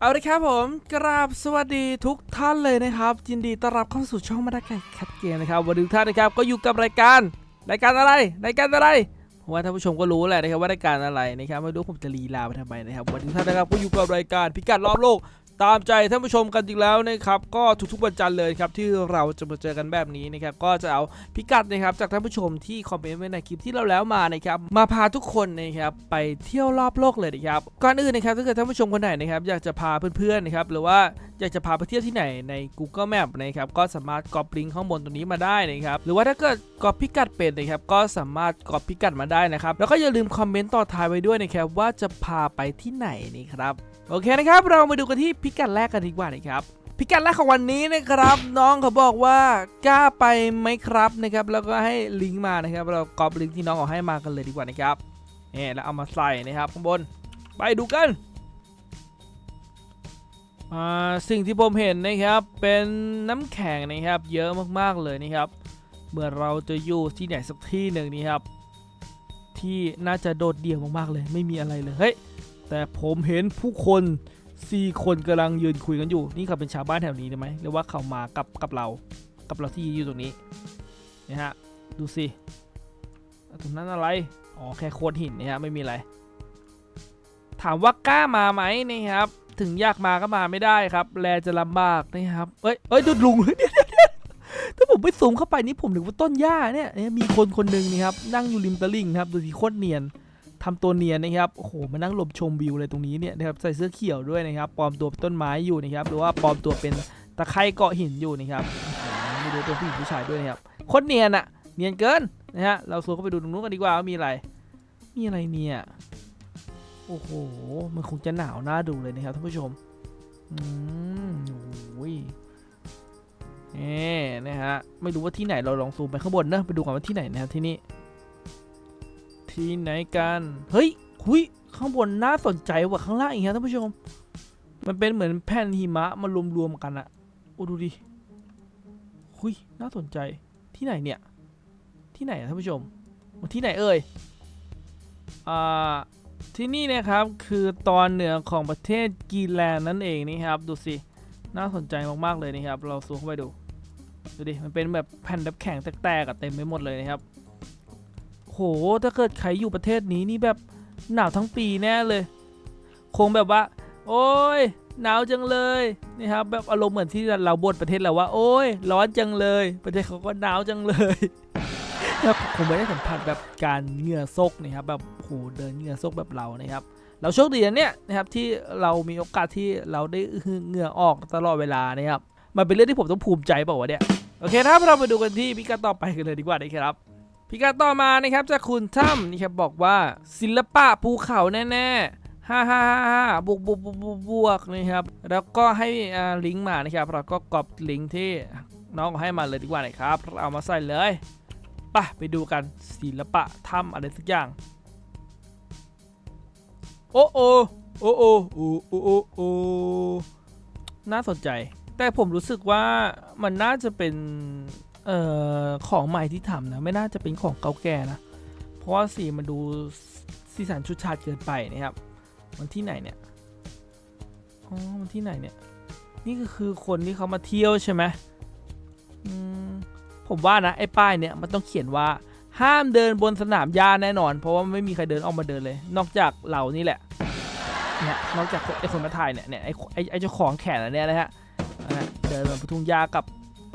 เอาละครับผมกราบสวัสดีทุกท่านเลยนะครับ ยินดีต้อนรับเข้าสู่ช่องมาดาไก่แคทเกมนะครับวันนี้ทุกท่านนะครับก็อยู่กับรายการรายการอะไรรายการอะไรผมว่าท่านผู้ชมก็รู้แหละนะครับว่ารายการอะไรนะครับไม่รู้ผมจะลีลาไปทำไมนะครับวันนี้ทุกท่านนะครับก็อยู่กับรายการพิกัดรอบโลก ตามใจท่านผู้ชมกันอีกแล้วนะครับก็ทุกๆวันจันทร์เลยครับที่เราจะมาเจอกันแบบนี้นะครับก็จะเอาพิกัดนะครับจากท่านผู้ชมที่คอมเมนต์ไว้ในคลิปที่เราแล้วมานะครับมาพาทุกคนนะครับไปเที่ยวรอบโลกเลยนะครับก่อนอื่นนะครับถ้าเกิดท่านผู้ชมคนไหนนะครับอยากจะพาเพื่อนๆนะครับหรือว่าอยากจะพาไปเที่ยวที่ไหนใน Google Map นะครับก็สามารถก๊อปลิงก์ข้างบนตรงนี้มาได้นะครับหรือว่าถ้าเกิดก๊อปพิกัดเป็นนะครับก็สามารถก๊อปพิกัดมาได้นะครับแล้วก็อย่าลืมคอมเมนต์ต่อท้ายไว้ด้วยนะครับว่าจะพาไปที่ไหนนี่ครับโอเคนะครับเรามาดูกันที่พิกัดแรกกันดีกว่านะครับพิกัดแรกของวันนี้นะครับ น้องเขาบอกว่ากล้าไปไหมครับนะครับ แล้วก็ให้ลิงก์มานะครับ เรากรอบลิงก์ที่น้องเอาให้มากันเลยดีกว่านะครับนี่แล้วเอามาใส่นะครับข้างบน ไปดูกันสิ่งที่ผมเห็นนะครับเป็นน้ำแข็งนะครับ เยอะมากๆเลยนะครับเมื่อเราจะอยู่ที่ไหนสักที่หนึ่งนี่ครับ ที่น่าจะโดดเดี่ยวมากๆเลย ไม่มีอะไรเลยเฮ้ยแต่ผมเห็นผู้คน สี่คนกำลังยืนคุยกันอยู่ นี่เขาเป็นชาวบ้านแถวนี้ใช่ไหมหรือว่าเขามากับกับเรา กับเราที่ยืนอยู่ตรงนี้นะฮะ ดูสิตรงนั้นอะไร อ๋อ แค่โคดหินนะฮะ ไม่มีอะไร ถามว่ากล้ามาไหมนะครับ ถึงอยากมาก็มาไม่ได้ครับ แลจะลำบากนะครับเอ้ยเอ้ยดูลุงเดี๋ยวเดี๋ยถ้าผมไปซูมเข้าไปนี่ผมนึกว่าต้นหญ้าเนี่ย มีคนคนหนึ่งนี่ครับ นั่งอยู่ริมตลิ่งครับ ดูสิโคตรเนียน ทำตัวเนียนนะครับโอ้โหมานั่งหลบชมวิวเลยตรงนี้เนี่ยนะครับใส่เสื้อเขียวด้วยนะครับปลอมตัวเป็นต้นไม้อยู่นะครับหรือว่าปลอมตัวเป็นตะไคร่เกาะหินอยู่นะครับโอ้โหมีดูตัวผู้หญิงผู้ชายด้วยนะครับโคตรเนียนอะเนียนเกินนะฮะเราสวนเข้าไปดูตรงนู้นกันดีกว่าว่ามีอะไร มีอะไรเนี่ยโอ้โหมันคงจะหนาวน่าดูเลยนะครับท่านผู้ชมอืมโอ้ยเอ๊นะฮะไม่รู้ว่าที่ไหนเราลองซูมไปข้างบนเนะไปดูกันว่าที่ไหนนะครับที่นี่ ที่ไหนกัน เฮ้ยหุยข้างบนน่าสนใจกว่าข้างล่างอีกครับท่านผู้ชม มันเป็นเหมือนแผ่นหิมะมารวมๆกันอะโอ้ดูดิหุยน่าสนใจที่ไหนเนี่ย ที่ไหนอะท่านผู้ชมที่ไหนเอ่ยอ่าที่นี่นะครับคือตอนเหนือของประเทศกีแลนด์นั่นเองนี่ครับ ดูสิน่าสนใจมากๆเลยนะครับ เราซูมเข้าไปดูดูดิมันเป็นแบบแผ่นน้ำแข็งแตกๆอะเต็มไปหมดเลยนะครับ โห ถ้าเกิดใครอยู่ประเทศนี้นี่แบบหนาวทั้งปีแน่เลย คงแบบว่า โอ้ยหนาวจังเลยนี่ครับแบบอารมณ์เหมือนที่เราบ่นประเทศเราว่า โอ้ยร้อนจังเลย ประเทศเขาก็หนาวจังเลยครับผมไม่ได้สัมผัสแบบการเหงื่อซกนะครับแบบโหเดินเหงื่อซกแบบเรานะครับ เราโชคดีนะเนี่ยนะครับที่เรามีโอกาสที่เราได้เหงื่อออกตลอดเวลานะครับมันเป็นเรื่องที่ผมต้องภูมิใจเปล่าวะเนี่ยโอเคนะครับเรามาดูกันที่พิกัดต่อไปกันเลยดีกว่านะครับ พิกัดต่อมานะครับจากคุณถ้ำนี่ครับบอกว่าศิลปะภูเขาแน่ๆฮ่าฮ่าฮ่าฮ่าบวกบวกบวกบวกบวกนะครับ แล้วก็ให้ลิงก์มานะครับ เราก็กรอบลิงก์ที่น้องเอาให้มาเลยดีกว่านะครับเราเอามาใส่เลยไปไปดูกันศิลปะถ้ำอะไรสักอย่าง โอ้โอโอ้โอโอ้โอโอ้โอน่าสนใจ แต่ผมรู้สึกว่ามันน่าจะเป็น เอ่อของใหม่ที่ทำนะไม่น่าจะเป็นของเก่าแก่นะ เพราะว่าสีมันดูสีสันชุดชาติเกินไปนะครับมันที่ไหนเนี่ยอ๋อมันที่ไหนเนี่ย นี่ก็คือคนที่เขามาเที่ยวใช่ไหมอืมผมว่านะไอ้ป้ายเนี่ยมันต้องเขียนว่าห้ามเดินบนสนามหญ้าแน่นอน เพราะว่าไม่มีใครเดินออกมาเดินเลย นอกจากเรานี่แหละเนี่ยนอกจากไอ้คนมาถ่ายเนี่ยเนี่ยไอ้ไอ้เจ้าของแขนอันเนี้ยนะฮะเดินบนทุ่งหญ้ากับ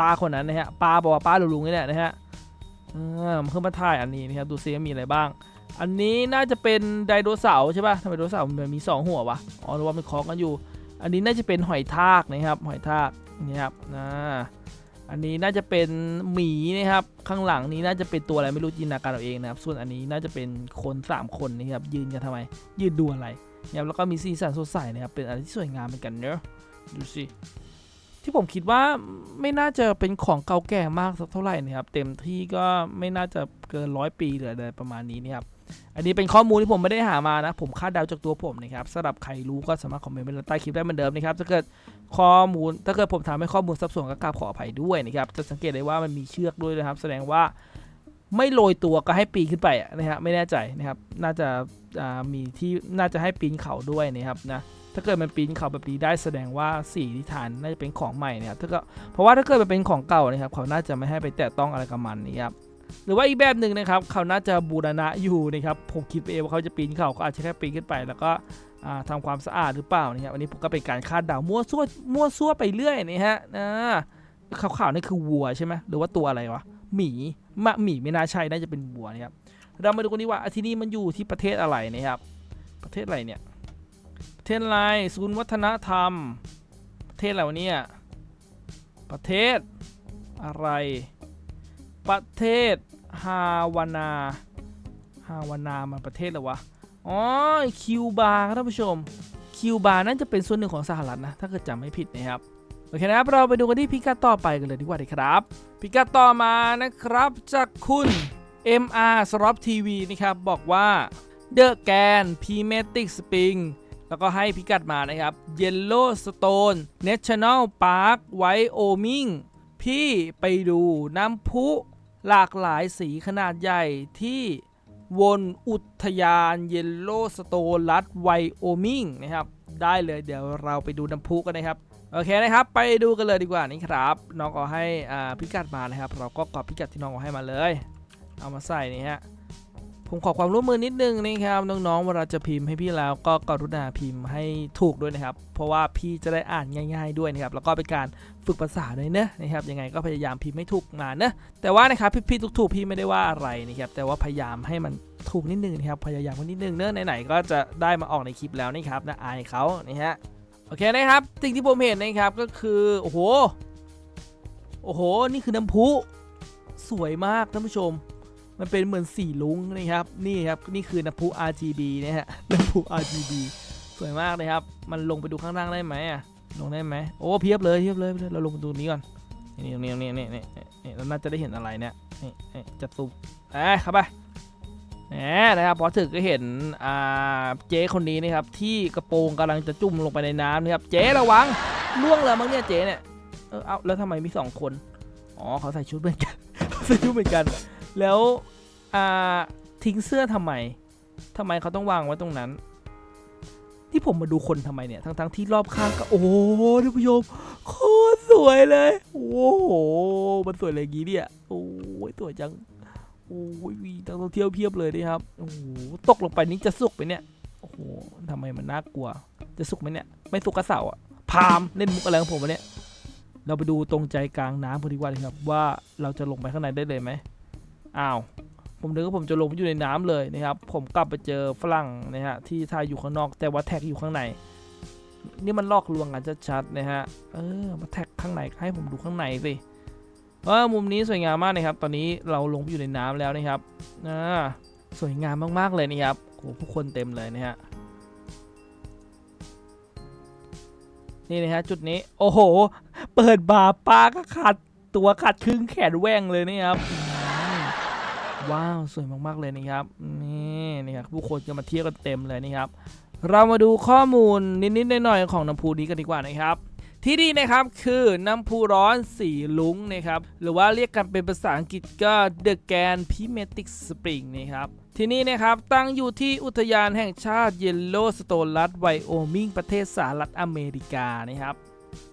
ป้าคนนั้นนะฮะป้าบอกว่าป้าลุงนี่แหละนะฮะเออมันเพิ่งมาถ่ายอันนี้นะครับดูซิมีอะไรบ้าง อันนี้น่าจะเป็นไดโนเสาร์ใช่ป่ะทำไมไดโนเสาร์มันมีสองหัววะอ๋อรือว่ามันคล้องกันอยู่ อันนี้น่าจะเป็นหอยทากนะครับหอยทากนี่ครับนะอันนี้น่าจะเป็นหมีนะครับข้างหลังนี้น่าจะเป็นตัวอะไรไม่รู้จินตนาการเอาเองนะครับส่วนอันนี้น่าจะเป็นคนสามคนนะครับยืนกันทำไม ยืนดูอะไรนะครับแล้วก็มีสีสันสดใสนะครับเป็นอะไรที่สวยงามเหมือนกันเนอะดูสิ ที่ผมคิดว่าไม่น่าจะเป็นของเก่าแก่มากสักเท่าไหร่นะครับ เต็มที่ก็ไม่น่าจะเกินร้อยปีหรืออะไรประมาณนี้นะครับ อันนี้เป็นข้อมูลที่ผมไม่ได้หามานะ ผมคาดเดาจากตัวผมนะครับสำหรับใครรู้ก็สามารถคอมเมนต์ไว้ใต้คลิปได้เหมือนเดิมนะครับถ้าเกิดข้อมูลถ้าเกิดผมถามให้ข้อมูลสับสนก็กราบขออภัยด้วยนะครับจะสังเกตได้ว่ามันมีเชือกด้วยนะครับ แสดงว่าไม่โรยตัวก็ให้ปีนขึ้นไปอะนะฮะไม่แน่ใจนะครับ น่าจะมีที่น่าจะให้ปีนเขาด้วยนะครับนะ ถ้าเกิดมันปีนเขาแบบนี้ได้แสดงว่าสีที่ทานน่าจะเป็นของใหม่นะครับถ้าก็เพราะว่าถ้าเกิดมันเป็นของเก่านะครับ เขาน่าจะไม่ให้ไปแตะต้องอะไรกับมันนี่ครับหรือว่าอีกแบบหนึ่งนะครับ เขาน่าจะบูรณะอยู่นะครับผมคิดเองว่าเขาจะปีนเขาเขาอาจจะแค่ปีนขึ้นไป แล้วก็อ่าทำความสะอาดหรือเปล่านะครับอันนี้ผมก็เป็นการคาดเดามั่วซั่วมั่วซั่วไปเรื่อยนี่ฮะนะขาวๆนี่คือวัวใช่ไหมหรือว่าตัวอะไรวะหมีมะหมีไม่น่าใช่น่าจะเป็นวัวนะครับเรามาดูกันดีว่าที่นี่มันอยู่ที่ประเทศอะไรนะครับประเทศอะไรเนี่ย เทศอะไรศูนย์วัฒนธรรม ประเทศอะไรวะเนี่ย ประเทศอะไร ประเทศฮาวานาฮาวานามันประเทศอะไรวะ อ๋อ คิวบาครับท่านผู้ชม คิวบานั่นจะเป็นส่วนหนึ่งของสหรัฐนะ ถ้าเกิดจำไม่ผิดนะครับ โอเคนะครับ เราไปดูกันที่พิกัดต่อไปกันเลยดีกว่าดีครับ พิกัดต่อมานะครับจากคุณ MR s r o p TV นะครับ บอกว่าเดอะ แล้วก็ให้พิกัดมานะครับ Yellowstone National Park Wyoming พี่ไปดูน้ำพุหลากหลายสีขนาดใหญ่ที่วนอุทยาน Yellowstone รัฐไวโอมิงนะครับ ได้เลยเดี๋ยวเราไปดูน้ำพุกันนะครับ โอเคนะครับ ไปดูกันเลยดีกว่านี่ครับ น้องเอาให้พิกัดมานะครับ เราก็กรอบพิกัดที่น้องเอาให้มาเลย เอามาใส่นี่ฮะ ผมขอความร่วมมือนิดนึงนะครับน้องๆเวลาจะพิมพ์ให้พี่แล้วก็กรุณาพิมพ์ให้ถูกด้วยนะครับ เพราะว่าพี่จะได้อ่านง่าย ๆด้วยนะครับแล้วก็เป็นการฝึกภาษาด้วยเนอะนะครับยังไงก็พยายามพิมพ์ให้ถูกมาเนอะแต่ว่านะครับพี่ๆถูกๆพี่ไม่ได้ว่าอะไรนะครับแต่ว่าพยายามให้มันถูกนิดนึงนะครับพยายามนิดนึงเนอะไหนๆก็จะได้มาออกในคลิปแล้วนะครับนะอายเขานี่ฮะโอเคนะครับสิ่งที่ผมเห็นนะครับก็คือโอ้โหโอ้โหนี่คือน้ำพุสวยมากท่านผู้ชม มันเป็นเหมือนสีลุงนะครับ นี่ครับ นี่คือน้ำพุ RGB นะฮะ น้ำพุ RGB สวยมากเลยครับ มันลงไปดูข้างล่างได้ไหมอะ ลงได้ไหม โอ้ เพียบเลย เพียบเลย เราลงไปดูนี้ก่อนนี่นี่นี่นี่นี่นี่นี่เราน่าจะได้เห็นอะไรเนี่ย นี่นี่จะซูมเอ้เข้าไปแหมนะครับ พอถึงก็เห็น อ่า เจ๊คนนี้นะครับ ที่กระโปรงกำลังจะจุ่มลงไปในน้ำนะครับ เจ๊ระวัง ล่วงเลยมั้งเนี่ยเจ๊เนี่ย เออ เอาแล้วทำไมมีสองคน อ๋อ เขาใส่ชุดเหมือนกันใส่ชุดเหมือนกัน แล้วอ่าทิ้งเสื้อทำไมทำไมเขาต้องวางไว้ตรงนั้น ที่ผมมาดูคนทำไมเนี่ย ทั้งๆที่รอบข้างก็ โอ้ท่านผู้ชมโคตรสวยเลย โอ้โห มันสวยอะไรอย่างงี้เนี่ย โอ้ยสวยจัง โอ้ยมีนักท่องเที่ยวเพียบเลยนะครับ โอ้โห ตกลงไปนี่จะสุกไปเนี่ย โอ้โหทำไมมันน่ากลัว จะสุกไหมเนี่ย ไม่สุกกระเสาอะพามเล่นมุกอะไรของผมวะเนี่ย เราไปดูตรงใจกลางน้ำพอดีกว่าเลยครับ ว่าเราจะลงไปข้างในได้เลยไหม อ้าว ผมนึกว่าผมจะลงไปอยู่ในน้ำเลยนะครับ ผมกลับไปเจอฝรั่งนะฮะที่ทายอยู่ข้างนอกแต่ว่าแท็กอยู่ข้างใน นี่มันลอกลวงกันชัดๆนะฮะ เออ มาแท็กข้างในให้ผมดูข้างในสิเออมุมนี้สวยงามมากนะครับ ตอนนี้เราลงไปอยู่ในน้ำแล้วนะครับ อ่า สวยงามมากๆเลยนะครับโอ้ผู้คนเต็มเลยนะฮะนี่นะฮะจุดนี้โอ้โห เปิดบาร์ปลาก็ขาดตัวขาดครึ่งแขนแหว่งเลยนะครับ ว้าว สวยมากๆเลยนะครับ นี่นี่ครับผู้คนจะมาเที่ยวกันเต็มเลยนะครับ เรามาดูข้อมูลนิดๆหน่อยๆของน้ำพุนี้กันดีกว่านะครับที่นี่นะครับคือน้ำพุร้อนสีลุงนะครับหรือว่าเรียกกันเป็นภาษาอังกฤษก็ The Grand Pimetic Spring นะครับที่นี่นะครับตั้งอยู่ที่อุทยานแห่งชาติเยลโลสโตนรัฐไวโอมิงประเทศสหรัฐอเมริกานะครับ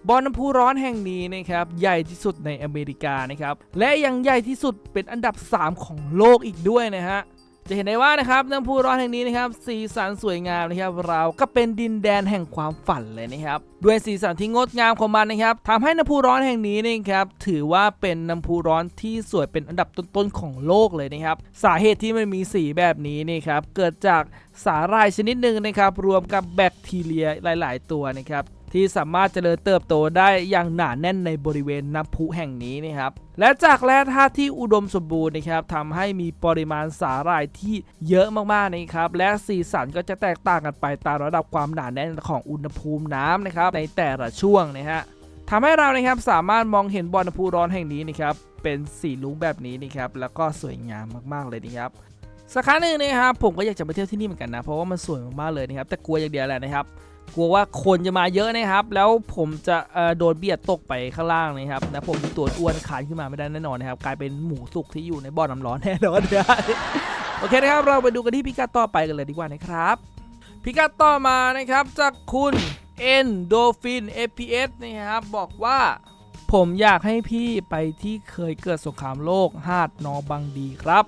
บ่อน้ำพุร้อนแห่งนี้นะครับใหญ่ที่สุดในอเมริกานะครับและยังใหญ่ที่สุดเป็นอันดับ 3 ของโลกอีกด้วยนะฮะจะเห็นได้ว่านะครับน้ำพุร้อนแห่งนี้นะครับสีสันสวยงามนะครับเราก็เป็นดินแดนแห่งความฝันเลยนะครับด้วยสีสันที่งดงามของมันนะครับทำให้น้ำพุร้อนแห่งนี้นะครับถือว่าเป็นน้ำพุร้อนที่สวยเป็นอันดับต้นๆของโลกเลยนะครับสาเหตุที่มันมีสีแบบนี้นี่ครับเกิดจากสาหร่ายชนิดหนึ่งนะครับรวมกับแบคทีเรียหลาย ๆ ตัวนะครับ ที่สามารถเจริญเติบโตได้อย่างหนาแน่นในบริเวณน้ำพุแห่งนี้นะครับและจากแร่ธาตุที่อุดมสมบูรณ์นะครับทำให้มีปริมาณสาหร่ายที่เยอะมากๆนะครับและสีสันก็จะแตกต่างกันไปตามระดับความหนาแน่นของอุณหภูมิน้ำนะครับในแต่ละช่วงนะฮะทำให้เรานะครับสามารถมองเห็นบ่อน้ำพุร้อนแห่งนี้นะครับเป็นสีลุ้งแบบนี้นะครับแล้วก็สวยงามมากๆเลยนะครับสักครั้งหนึ่งนะครับผมก็อยากจะมาเที่ยวที่นี่เหมือนกันนะเพราะว่ามันสวยมากๆเลยนะครับแต่กลัวอย่างเดียวแหละนะครับ กลัวว่าคนจะมาเยอะนะครับ แล้วผมจะโดนเบียดตกไปข้างล่างนะครับนะผมมีตัวอ้วนขานขึ้นมาไม่ได้แน่นอนนะครับ กลายเป็นหมูสุกที่อยู่ในบ่อน้ำร้อนแน่นอนโอเคนะครับ เราไปดูกันที่พิกัดต่อไปกันเลยดีกว่านะครับ พิกัดต่อมานะครับจากคุณเอ็นโดฟิน FPS นะครับบอกว่าผมอยากให้พี่ไปที่เคยเกิดสงครามโลกหาดนอบังดีครับ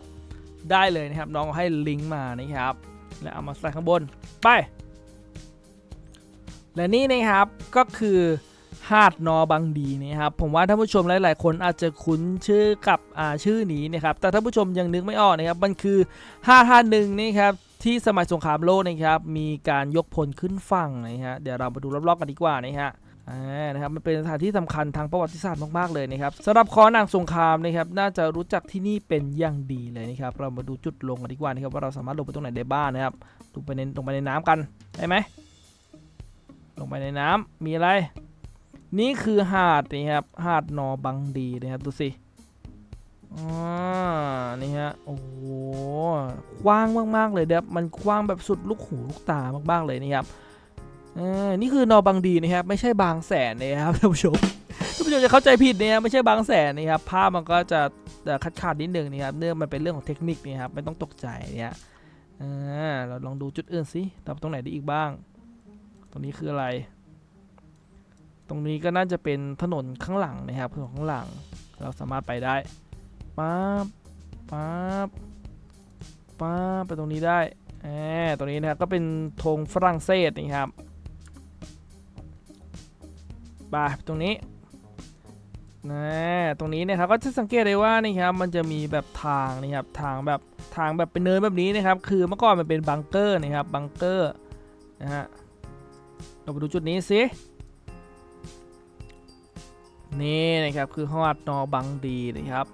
ได้เลยนะครับน้องให้ลิงก์มานะครับ แล้วเอามาใส่ข้างบน ไป และนี่นะครับก็คือหาดนอบังดีนะครับผมว่าท่านผู้ชมหลาย ๆ คนอาจจะคุ้นชื่อกับชื่อนี้นะครับแต่ท่านผู้ชมยังนึกไม่ออกนะครับมันคือหาดหาดหนึ่งนี่ครับที่สมัยสงครามโลกนะครับมีการยกพลขึ้นฝั่งนะฮะเดี๋ยวเรามาดูรอบ ๆ กันดีกว่านะฮะนะครับมันเป็นสถานที่สำคัญทางประวัติศาสตร์มาก ๆ เลยนะครับสำหรับคอนางสงครามนะครับน่าจะรู้จักที่นี่เป็นอย่างดีเลยนะครับเรามาดูจุดลงกันดีกว่านะครับว่าเราสามารถลงไปตรงไหนได้บ้างนะครับลงไปในลงไปในน้ำกันได้ไหม ลงไปในน้ำมีอะไร นี่คือหาดนี่ครับหาดนอบังดีนะครับดูสิอ่านี่ฮะโอ้โหกว้างมากๆเลยนะครับมันกว้างแบบสุดลูกหูลูกตามากๆเลยนะครับอนี่คือนอบังดีนะครับไม่ใช่บางแสนนะครับท่านผู้ชมท่านผู้ชมจะเข้าใจผิดนะครับไม่ใช่บางแสนนะครับภาพมันก็จะคัดขาดนิดนึงนะครับเนื่องมันเป็นเรื่องของเทคนิคนะครับไม่ต้องตกใจเนี่ยอ่าเราลองดูจุดอื่นสิเราตรงไหนได้อีกบ้าง ตรงนี้คืออะไร ตรงนี้ก็น่าจะเป็นถนนข้างหลังนะครับถนนข้างหลัง เราสามารถไปได้ป๊าบป๊าบป๊าบไปตรงนี้ได้แหมตรงนี้นะครับก็เป็นธงฝรั่งเศสนะครับไปตรงนี้นะตรงนี้นะครับก็จะสังเกตเลยว่านี่ครับมันจะมีแบบทางนะครับทางแบบทางแบบเป็นเนินแบบนี้นะครับ คือเมื่อก่อนมันเป็นบังเกอร์นะครับบังเกอร์นะฮะ เราไปดูจุดนี้สินี่นะครับคือฮอดนอบังดีนะครับ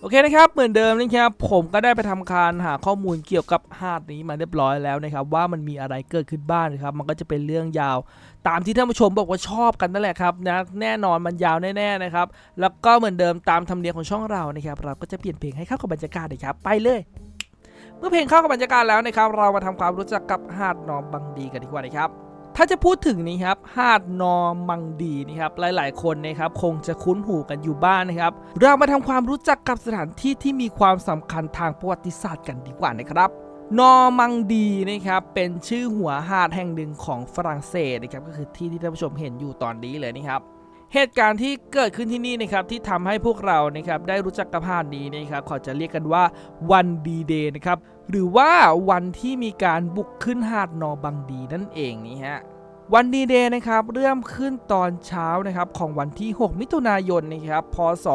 โอเคนะครับเหมือนเดิมนะครับผมก็ได้ไปทำการหาข้อมูลเกี่ยวกับหาดนี้มาเรียบร้อยแล้วนะครับว่ามันมีอะไรเกิดขึ้นบ้างนะครับมันก็จะเป็นเรื่องยาว ตามที่ท่านผู้ชมบอกว่าชอบกันนั่นแหละครับนะแน่นอนมันยาวแน่ๆนะครับแล้วก็เหมือนเดิมตามธรรมเนียมของช่องเรานะครับเราก็จะเปลี่ยนเพลงให้เข้ากับบรรยากาศนะครับไปเลยเมื่อเพลงเข้ากับบรรยากาศแล้วนะครับเรามาทำความรู้จักกับหาดนอบังดีกันดีกว่านะครับ ถ้าจะพูดถึงนี่ครับหาดนอมังดีนี่ครับหลายๆ คนนะครับคงจะคุ้นหูกันอยู่บ้านนะครับ เรามาทำความรู้จักกับสถานที่ที่มีความสำคัญทางประวัติศาสตร์กันดีกว่านะครับนอมังดีนะครับเป็นชื่อหัวหาดแห่งหนึ่งของฝรั่งเศสนะครับก็คือที่ที่ท่านผู้ชมเห็นอยู่ตอนนี้เลยนะครับเหตุการณ์ที่เกิดขึ้นที่นี่นะครับที่ทำให้พวกเรานะครับได้รู้จักกับหาดนี้นะครับเขาจะเรียกกันว่าวันดีเดย์นะครับ หรือว่าวันที่มีการบุกขึ้นหาดนอบังดีนั่นเองนี่ฮะวันดีเดย์นะครับเริ่มขึ้นตอนเช้านะครับของวันที่ 6 มิถุนายนนะครับพศ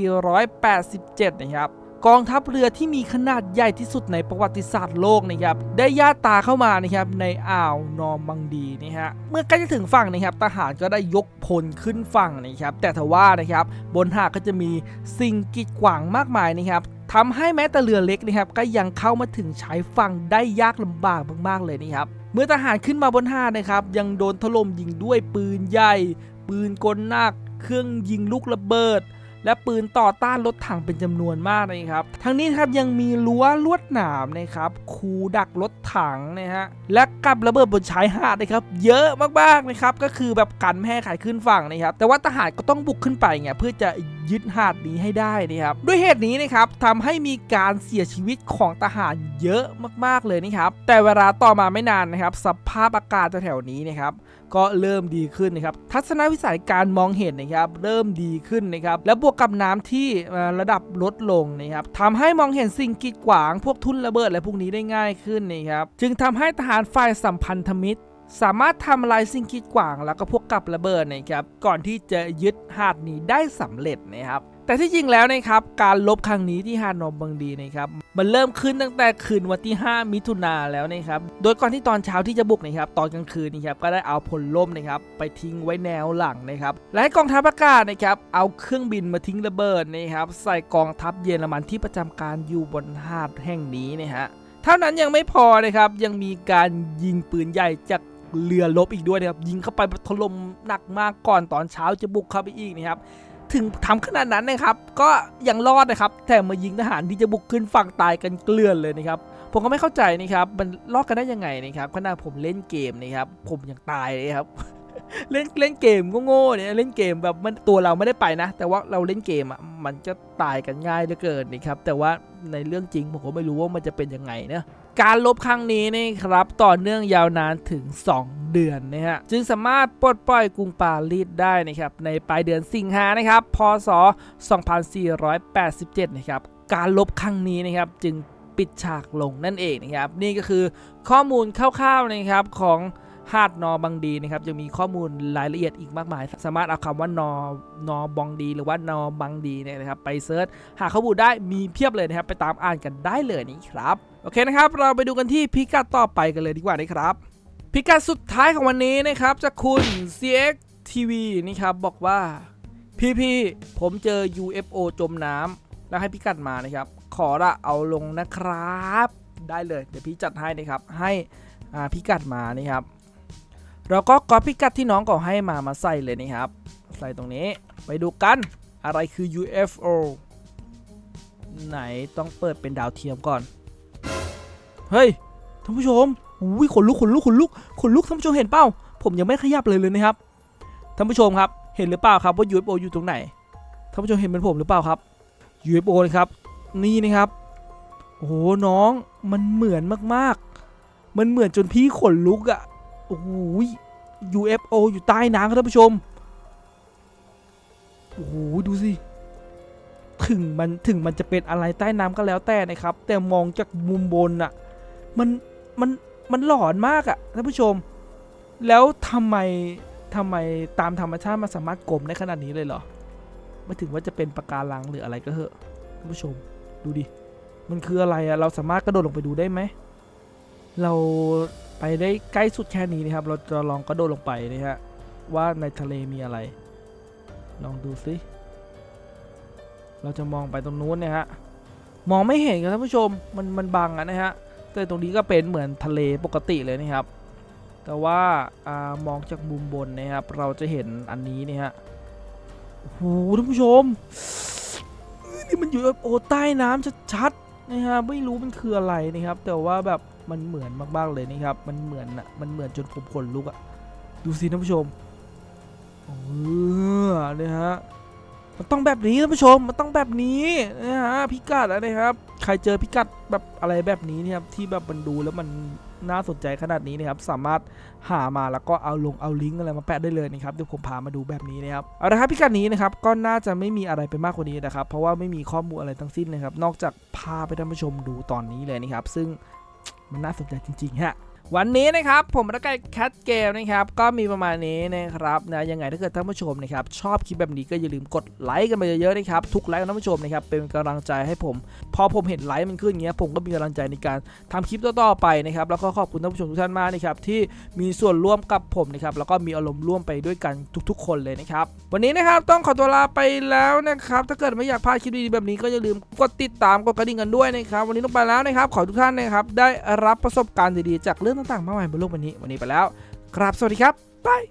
2487 นะครับกองทัพเรือที่มีขนาดใหญ่ที่สุดในประวัติศาสตร์โลกนะครับได้ย่าตาเข้ามานะครับในอ่าวนอร์มังดีนะฮะเมื่อใกล้จะถึงฝั่งนะครับทหารก็ได้ยกพลขึ้นฝั่งนะครับแต่ทว่านะครับบนหาดก็จะมีสิ่งกีดขวางมากมายนะครับ ทำให้แม้แต่เรือเล็กนะครับก็ยังเข้ามาถึงชายฝั่งได้ยากลำบากมากๆเลยนี่ครับเมื่อทหารขึ้นมาบนหาดนะครับยังโดนถล่มยิงด้วยปืนใหญ่ ปืนกลนัก เครื่องยิงลูกระเบิด และปืนต่อต้านรถถังเป็นจำนวนมากนะครับ ทั้งนี้ครับยังมีรั้วลวดหนามนะครับคูดักรถถังนะฮะและกับระเบิดบนชายหาดนะครับ เยอะมากๆนะครับก็คือแบบกันไม่ให้ใครขึ้นฝั่งนะครับ แต่ว่าทหารก็ต้องบุกขึ้นไปไงเพื่อจะยึดหาดนี้ให้ได้นะครับด้วยเหตุนี้นะครับทำให้มีการเสียชีวิตของทหารเยอะมากๆเลยนะครับแต่เวลาต่อมาไม่นานนะครับสภาพอากาศแถวๆนี้นะครับ ก็เริ่มดีขึ้นนะครับทัศนวิสัยการมองเห็นนะครับเริ่มดีขึ้นนะครับและบวกกับน้ำที่ระดับลดลงนะครับทำให้มองเห็นสิ่งกีดขวาง พวกทุ่นระเบิดและพวกนี้ได้ง่ายขึ้นนะครับจึงทำให้ทหารฝ่ายสัมพันธมิตร สามารถทำลายสิ่งกีดขวางแล้วก็พวกกับระเบิดนะครับก่อนที่จะยึดหาดนี้ได้สำเร็จนะครับแต่ที่จริงแล้วนะครับการลบครั้งนี้ที่ฮานอมบังดีนะครับมันเริ่มขึ้นตั้งแต่คืนวันที่ 5 มิถุนาแล้วนะครับโดยก่อนที่ตอนเช้าที่จะบุกนะครับตอนกลางคืนนะครับก็ได้เอาพลล่มนะครับไปทิ้งไว้แนวหลังนะครับและให้กองทัพอากาศนะครับเอาเครื่องบินมาทิ้งระเบิดนะครับใส่กองทัพเยอรมันที่ประจำการอยู่บนหาดแห่งนี้นะฮะเท่านั้นยังไม่พอนะครับยังมีการยิงปืนใหญ่จาก เรือรบอีกด้วยนะครับยิงเข้าไปแบบถล่มหนักมากก่อนตอนเช้าจะบุกเข้าไปอีกนะครับถึงทำขนาดนั้นนะครับ ก็ยังรอดนะครับแต่มายิงทหารที่จะบุกขึ้นฝั่งตายกันเกลื่อนเลยนะครับผมก็ไม่เข้าใจนะครับมันรอดกันได้ยังไงนะครับขณะผมเล่นเกมนะครับผมยังตายเลยครับเล่นเล่นเกมโง่ๆเนี่ยเล่นเกมแบบมันตัวเราไม่ได้ไปนะ แต่ว่าเราเล่นเกมอะมันจะตายกันง่ายเหลือเกินนะครับแต่ว่าในเรื่องจริงผมก็ไม่รู้ว่ามันจะเป็นยังไงนะ การลบครั้งนี้นี่ครับต่อเนื่องยาวนานถึง 2 เดือนนะฮะจึงสามารถปลดปล่อยกรุงปารีสได้นะครับในปลายเดือนสิงหานะครับพศ 2487 นะครับการลบครั้งนี้นะครับจึงปิดฉากลงนั่นเองนะครับนี่ก็คือข้อมูลคร่าวๆนะครับของ หาดนอบางดีนะครับยังมีข้อมูลรายละเอียดอีกมากมาย สามารถเอาคำว่านอนอบองดี หรือว่านอบังดีเนี่ยนะครับไปเซิร์ชหาข้อมูลได้มีเพียบเลยนะครับไปตามอ่านกันได้เลยนี่ครับโอเคนะครับ เราไปดูกันที่พิกัดต่อไปกันเลยดีกว่านะครับ พิกัดสุดท้ายของวันนี้นะครับจากคุณ CX TV นี่ครับบอกว่าพี่พี่ๆผมเจอ UFO จมน้ำแล้วให้พิกัดมานะครับ ขอละเอาลงนะครับ ได้เลย เดี๋ยวพี่จัดให้นะครับให้พิกัดมานี่ครับ เราก็ก๊อปพิกัดที่น้องก็ให้มามาใส่เลยนะครับ ใส่ตรงนี้ไปดูกันอะไรคือ UFO ไหนต้องเปิดเป็นดาวเทียมก่อน เฮ้ยท่านผู้ชมอุ้ยขนลุกขนลุกขนลุกขนลุกท่านผู้ชมเห็นเปล่าผมยังไม่ขยับเลยเลยนะครับท่านผู้ชมครับเห็นหรือเปล่าครับว่า UFO อยู่ตรงไหนท่านผู้ชมเห็นเหมือนผมหรือเปล่าครับ UFO นะครับนี่นะครับโอ้โหน้องมันเหมือนมากๆ มันเหมือนจนพี่ขนลุกอะ่ะ โอ้โห UFO อยู่ใต้น้ำครับท่านผู้ชม โอ้โห ดูสิ ถึงมันถึงมันจะเป็นอะไรใต้น้ำก็แล้วแต่นะครับ แต่มองจากมุมบนอะมันมันมันหลอนมากอะท่านผู้ชม แล้วทำไมทำไมตามธรรมชาติมันสามารถกลมได้ขนาดนี้เลยเหรอ ไม่ถึงว่าจะเป็นปะการังหรืออะไรก็เถอะท่านผู้ชม ดูดิ มันคืออะไรอะเราสามารถกระโดดลงไปดูได้ไหม เรา ไปได้ใกล้สุดแค่นี้นะครับ เราจะลองกระโดดลงไปนะฮะว่าในทะเลมีอะไร ลองดูสิเราจะมองไปตรงนู้นนี่ยฮะมองไม่เห็นครับท่านผู้ชมมันมันบังอะนะฮะแต่ตรงนี้ก็เป็นเหมือนทะเลปกติเลยนะครับ แต่ว่าอามองจากมุมบนนะครับ เราจะเห็นอันนี้นี่ยฮะโอ้โหท่านผู้ชมนี่มันอยู่โอใต้น้ำชัดๆนะฮะไม่รู้มันคืออะไรนะครับ แต่ว่าแบบ มันเหมือนมากๆเลยนะครับ มันเหมือนอะมันเหมือนจนผมขนลุกอะดูสิท่านผู้ชมเออเนี่ยฮะ มันต้องแบบนี้ท่านผู้ชม มันต้องแบบนี้นะฮะพิกัดอะนะครับ ใครเจอพิกัดแบบอะไรแบบนี้เนี่ยครับที่แบบมันดูแล้วมันน่าสนใจขนาดนี้นะครับ สามารถหามาแล้วก็เอาลงเอาลิงก์อะไรมาแปะได้เลยนะครับเดี๋ยวผมพามาดูแบบนี้นะครับเอาละครับพิกัดนี้นะครับก็น่าจะไม่มีอะไรไปมากกว่านี้นะครับ เพราะว่าไม่มีข้อมูลอะไรทั้งสิ้นนะครับ นอกจากพาไปท่านผู้ชมดูตอนนี้เลยนะครับ ซึ่ง มันน่าสนใจจริงๆฮะ วันนี้นะครับผมรักไก่แคทเกมนะครับก็มีประมาณนี้นะครับนะยังไงถ้าเกิดท่านผู้ชมนะครับชอบคลิปแบบนี้ก็อย่าลืมกดไลค์กันมาเยอะๆนะครับทุกไลค์ของท่านผู้ชมนะครับเป็นกำลังใจให้ผม พอผมเห็นไลค์มันขึ้นอย่างเงี้ยผมก็มีกำลังใจในการทำคลิปต่อๆไปนะครับแล้วก็ขอบคุณท่านผู้ชมทุกท่านมากนะครับที่มีส่วนร่วมกับผมนะครับแล้วก็มีอารมณ์ร่วมไปด้วยกันทุก ๆ คนเลยนะครับวันนี้นะครับต้องขอตัวลาไปแล้วนะครับถ้าเกิดไม่อยากพลาดคลิปดีๆแบบนี้ก็อย่าลืมกดติดตามกดกระดิ่งกันด้วยนะครับวันนี้ต้องไปแล้วนะครับขอทุกท่านนะครับได้รับประสบการณ์ดีๆจากเรื่องต่างๆมากมายบนโลกวันนี้วันนี้ไปแล้ว ครับสวัสดีครับบาย